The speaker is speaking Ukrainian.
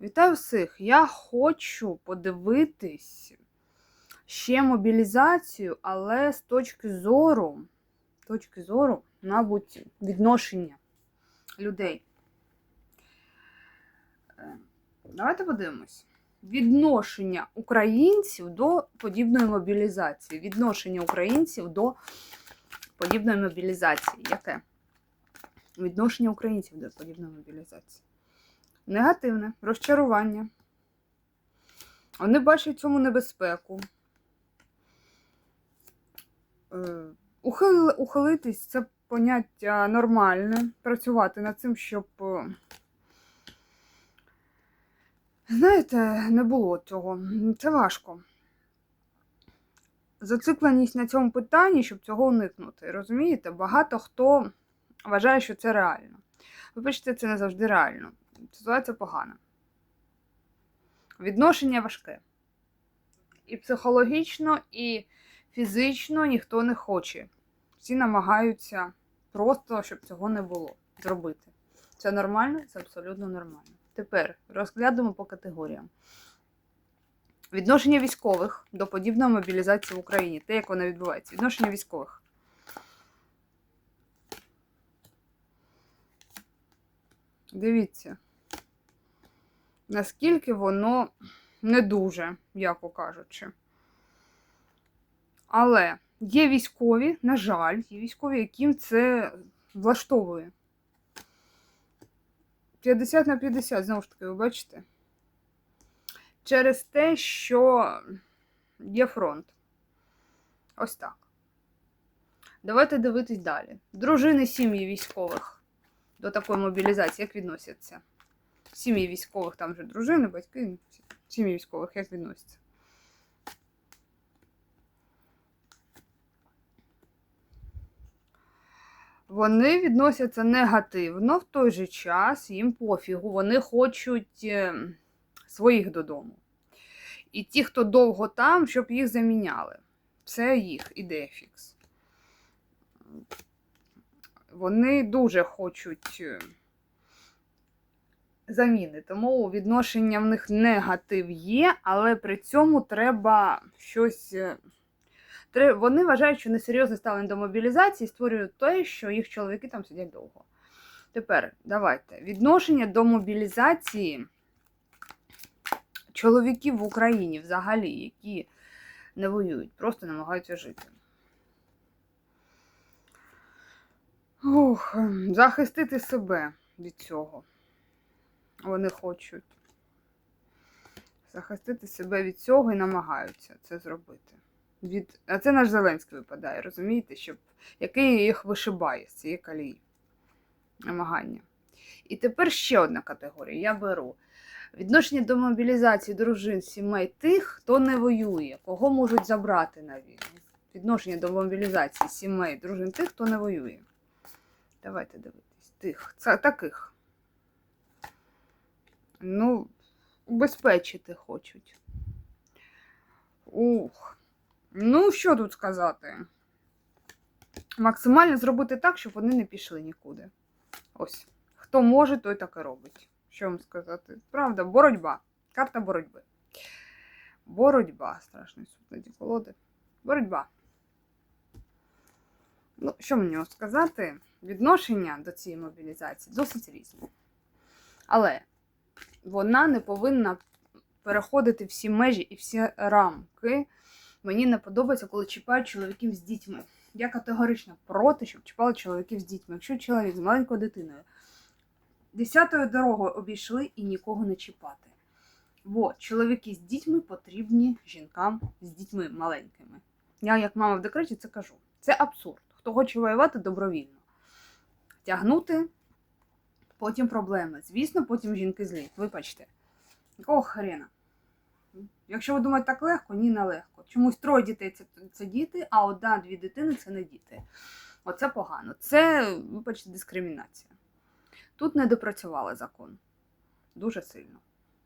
Вітаю всіх! Я хочу подивитись ще мобілізацію, але з точки зору, точки зору, мабуть, відношення людей. Е, Давайте подивимось. Відношення українців до подібної мобілізації. Відношення українців до подібної мобілізації. Яке? Відношення українців до подібної мобілізації. Негативне розчарування. Вони бачать в цьому небезпеку. Е, Ухили, ухилитись це поняття нормальне. Працювати над цим, щоб, е, знаєте, не було цього. Це важко. Зацикленість на цьому питанні, щоб цього уникнути. Розумієте? Багато хто вважає, що це реально. Вибачте, це не завжди реально. Ситуація погана. Відношення важке. І психологічно, і фізично ніхто не хоче. Всі намагаються просто, щоб цього не було, зробити. Це нормально, це абсолютно нормально. Тепер розглянемо по категоріям. Відношення військових до подібної мобілізації в Україні. Те, як вона відбувається. Відношення військових. Дивіться, наскільки воно не дуже, м'яко кажучи. Але є військові, на жаль, є військові, яким це влаштовує. 50 на 50, знову ж таки, ви бачите? Через те, що є фронт. Ось так. Давайте дивитись далі. Дружини сім'ї військових до такої мобілізації, як відносяться? Сім'ї військових, там же дружини, батьки, сім'ї військових, як відносяться? Вони відносяться негативно, в той же час їм пофігу, вони хочуть е, своїх додому. І ті, хто довго там, щоб їх заміняли. Це їх ідея фікс. Вони дуже хочуть е, заміни. Тому відношення в них негатив є, але при цьому треба щось. е, Вони вважають, що несерйозне ставлення до мобілізації створюють те, що їх чоловіки там сидять довго. Тепер давайте. Відношення до мобілізації чоловіків в Україні взагалі, які не воюють, просто намагаються жити. Ух, ем, захистити себе від цього. Вони хочуть. Захистити себе від цього і намагаються це зробити. Від... А це наш Зеленський випадає, розумієте, щоб який їх вишибає з цієї калії. Намагання. І тепер ще одна категорія. Я беру відношення до мобілізації дружин, сімей тих, хто не воює, кого можуть забрати на війну. Відношення до мобілізації сімей, дружин тих, хто не воює. Давайте дивитись. Тих. Це таких. Ну, убезпечити хочуть. Ух. Ну, що тут сказати? Максимально зробити так, щоб вони не пішли нікуди. Ось. Хто може, той так і робить. Що вам сказати? Правда, боротьба. Карта боротьби. Боротьба. Страшний суд колоди. Боротьба. Ну, що мені сказати? Відношення до цієї мобілізації досить різне. Але вона не повинна переходити всі межі і всі рамки. Мені не подобається, коли чіпають чоловіків з дітьми. Я категорично проти, щоб чіпали чоловіків з дітьми. Якщо чоловік з маленькою дитиною, десятою дорогою обійшли і нікого не чіпати. Бо чоловіки з дітьми потрібні жінкам з дітьми маленькими. Я, як мама в декреті, це кажу. Це абсурд. Хто хоче воювати добровільно. Тягнути, потім проблеми. Звісно, потім жінки злі. Вибачте. Якого хрена? Якщо ви думаєте так легко, ні, не легко. Чомусь троє дітей це, це діти, а одна-дві дитини це не діти. Оце погано. Це, вибачте, дискримінація. Тут не допрацювали закон. Дуже сильно.